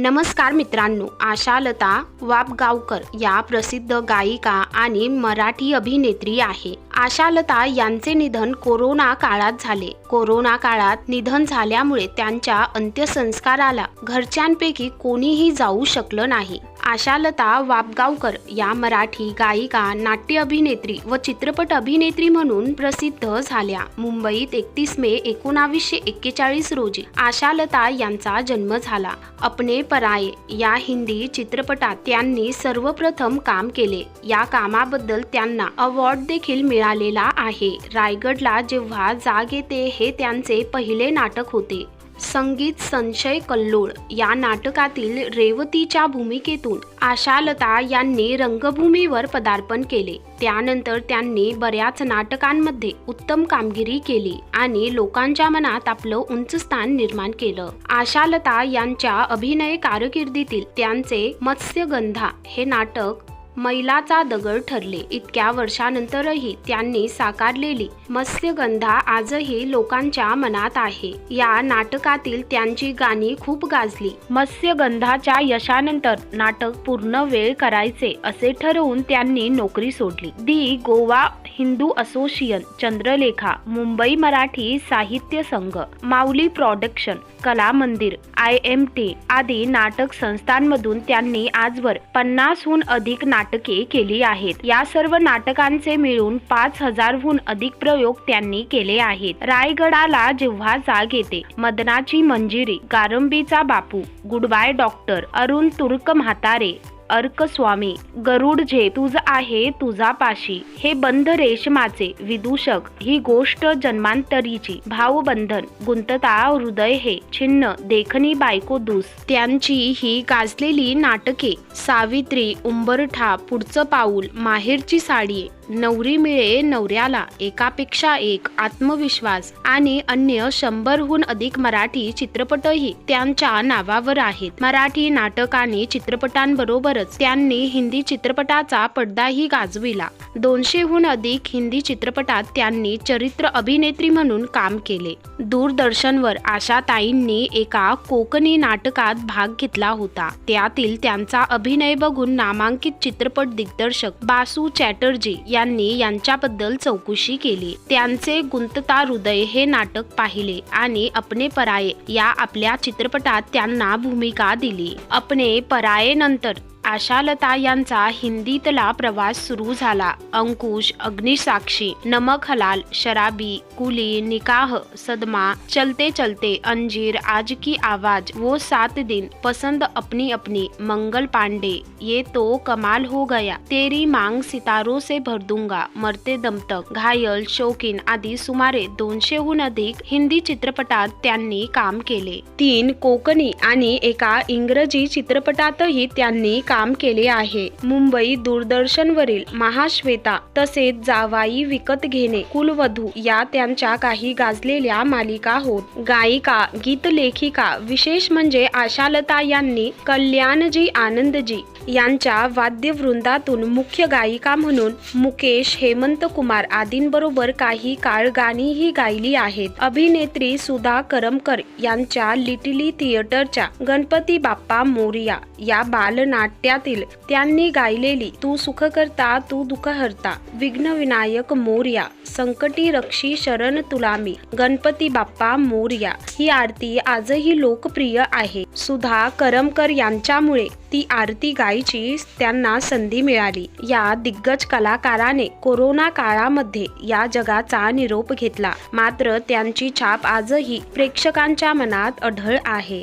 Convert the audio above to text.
नमस्कार मित्रांनो आशालता वापगावकर या प्रसिद्ध गायिका आणि मराठी अभिनेत्री आहे. आशालता यांचे निधन कोरोना काळात झाले. कोरोना काळात निधन झाल्यामुळे त्यांच्या अंत्यसंस्काराला घरच्यांपैकी कोणीही जाऊ शकलं नाही. आशालता वाबगावकर या मराठी गायिका नाट्य अभिनेत्री व चित्रपट अभिनेत्री म्हणून प्रसिद्ध झाल्या. मुंबईत एकतीस मे एकोणावीसशे एक्केचाळीस रोजी आशालता यांचा जन्म झाला. अपने पराये या हिंदी चित्रपटात त्यांनी सर्वप्रथम काम केले. या कामाबद्दल त्यांना अवॉर्ड देखील मिळालेला आहे. रायगडला जेव्हा जाग येते हे त्यांचे पहिले नाटक होते. संगीत संशय कल्लोळ या नाटकातील रेवतीच्या भूमिकेतून आशालता यांनी रंगभूमीवर पदार्पण केले. त्यानंतर त्यांनी बऱ्याच नाटकांमध्ये उत्तम कामगिरी केली आणि लोकांच्या मनात आपलं उंच स्थान निर्माण केलं. आशालता यांच्या अभिनय कारकिर्दीतील त्यांचे मत्स्यगंधा हे नाटक मैलाचा दगड ठरले. इतक्या वर्षानंतरही त्यांनी साकारलेली मत्स्यगंधा आजही लोकांच्या मनात आहे. या नाटकातील त्यांची गाणी खूप गाजली. मत्स्यगंधाच्या यशानंतर नाटक पूर्ण वेळ करायचे असे ठरवून त्यांनी नोकरी सोडली. The Goa Hindu association Chandralekha Mumbai Marathi Sahitya Sangh Mauli production कला मंदिर आय एम टी आदी नाटक संस्थांमधून त्यांनी आजवर पन्नासहून अधिक नाटके केली आहेत. या सर्व नाटकांचे मिळून पाच हजारहून अधिक प्रयोग त्यांनी केले आहेत. रायगडाला जेव्हा जाग येते मदनाची मंजिरी गारंबीचा बापू गुडबाय डॉक्टर अरुण तुर्क म्हातारे अर्क स्वामी गरुड झे तुझ आहे तुझा पाशी. हे बंध रेशमाचे विदूषक ही गोष्ट जन्मांतरीची भावबंधन गुंतता हृदय हे छिन्न देखणी बायको दूस. त्यांची ही गाजलेली नाटके सावित्री उंबरठा पुढचं पाऊल माहेरची साडी नवरी मिळे नवऱ्याला एकापेक्षा एक आत्मविश्वास आणि अन्य शंभरहून अधिक मराठी चित्रपटही त्यांच्या नावावर आहेत. मराठी नाटक आणि चित्रपटांबरोबरच त्यांनी हिंदी चित्रपटाचा पडदाही गाजविला. दोनशेहून अधिक हिंदी चित्रपटात त्यांनी चरित्र अभिनेत्री म्हणून काम केले. दूरदर्शनवर आशाताईंनी एका कोकणी नाटकात भाग घेतला होता. त्यातील त्यांचा अभिनय बघून नामांकित चित्रपट दिग्दर्शक बासू चॅटर्जी यांनी यांच्याबद्दल चौकशी केली. त्यांचे गुंतता हृदय हे नाटक पाहिले आणि अपने पराये या आपल्या चित्रपटात त्यांना भूमिका दिली. अपने पराये नंतर आशालता यांचा हिंदीतला प्रवास सुरू झाला. अंकुश अग्निसाक्षी नमक हलाल शराबी कुली निकाह सदमा चलते चलते अंजीर आज की आवाज वो सात दिन पसंद अपनी अपनी मंगल पांडे ये तो कमाल हो गया तेरी मांग सितारों से भर दूंगा मरते दम तक घायल शौकीन आदी सुमारे दोनशेहून अधिक हिंदी चित्रपटात त्यांनी काम केले. तीन कोकणी आणि एका इंग्रजी चित्रपटातही त्यांनी काम काम केले आहे. मुंबई दूरदर्शनवरील महाश्वेता तसेच जावाई विकत घेणे कुलवधू या त्यांच्या काही गाजलेल्या मालिका होत. गायिका गीतलेखिका विशेष म्हणजे आशालता यांनी कल्याणजी आनंदजी यांच्या वाद्यवृंदातून मुख्य गायिका म्हणून मुकेश हेमंत कुमार आदींबरोबर काही काळ गाणीही गायली आहेत. अभिनेत्री सुधा करमकर यांच्या लिटिली थिएटरच्या गणपती बाप्पा मोरिया या बालनाट्यातील त्यांनी गायलेली तू सुख करता तू दुःख हरता विघ्न विनायक मोर्या संकटी रक्षी शरण तुलामी गणपती बाप्पा मोर्या ही आरती आजही लोकप्रिय आहे. सुधा करमकर यांच्यामुळे ती आरती गायची त्यांना संधी मिळाली. या दिग्गज कलाकाराने कोरोना काळामध्ये या जगाचा निरोप घेतला. मात्र त्यांची छाप आजही प्रेक्षकांच्या मनात अढळ आहे.